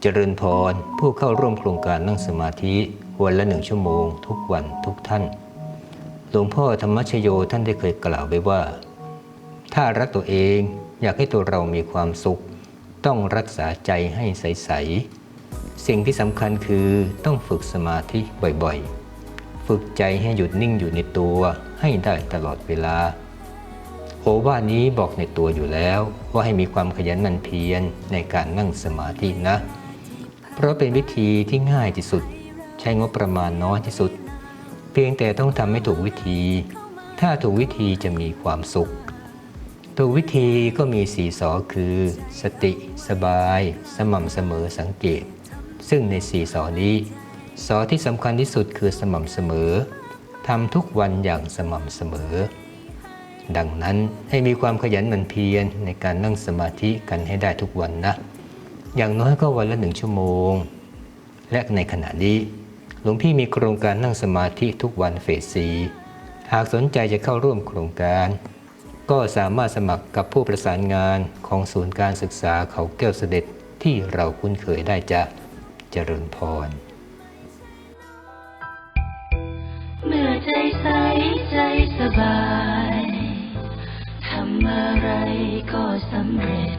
เจริญพร ผู้เข้าร่วมโครงการนั่งสมาธิ วันละหนึ่งชั่วโมง ทุกวันทุกท่าน หลวงพ่อธรรมชโยท่านได้เคยกล่าวไว้ว่า ถ้ารักตัวเองอยากให้ตัวเรามีความสุข ต้องรักษาใจให้ใส ๆ สิ่งที่สำคัญคือต้องฝึกสมาธิบ่อยๆ ฝึกใจให้หยุดนิ่งอยู่ในตัวให้ได้ตลอดเวลาโอวานี้บอกในตัวอยู่แล้วว่าให้มีความขยันหมั่นเพียรในการนั่งสมาธินะ เพราะเป็นวิธีที่ง่ายที่สุด ใช้งบประมาณน้อยที่สุด เพียงแต่ต้องทำให้ถูกวิธี ถ้าถูกวิธีจะมีความสุข ถูกวิธีก็มีสี่สอคือ สติ สบาย สม่ำเสมอสังเกต ซึ่งในสี่สอนี้สอที่สำคัญที่สุดคือสม่ำเสมอทำทุกวันอย่างสม่ำเสมอ ดังนั้นให้มีความขยันหมั่นเพียรในการนั่งสมาธิกันให้ได้ทุกวันนะ อย่างน้อยก็วันละหนึ่งชั่วโมง และในขณะนี้หลวงพี่มีโครงการนั่งสมาธิทุกวันเฟสซีหากสนใจจะเข้าร่วมโครงการ ก็สามารถสมัครกับผู้ประสานงานของศูนย์การศึกษาเขาแก้วเสด็จที่เราคุ้นเคยได้จะเจริญพร เมื่อใจใสใจสบาย ทำอะไรก็สำเร็จ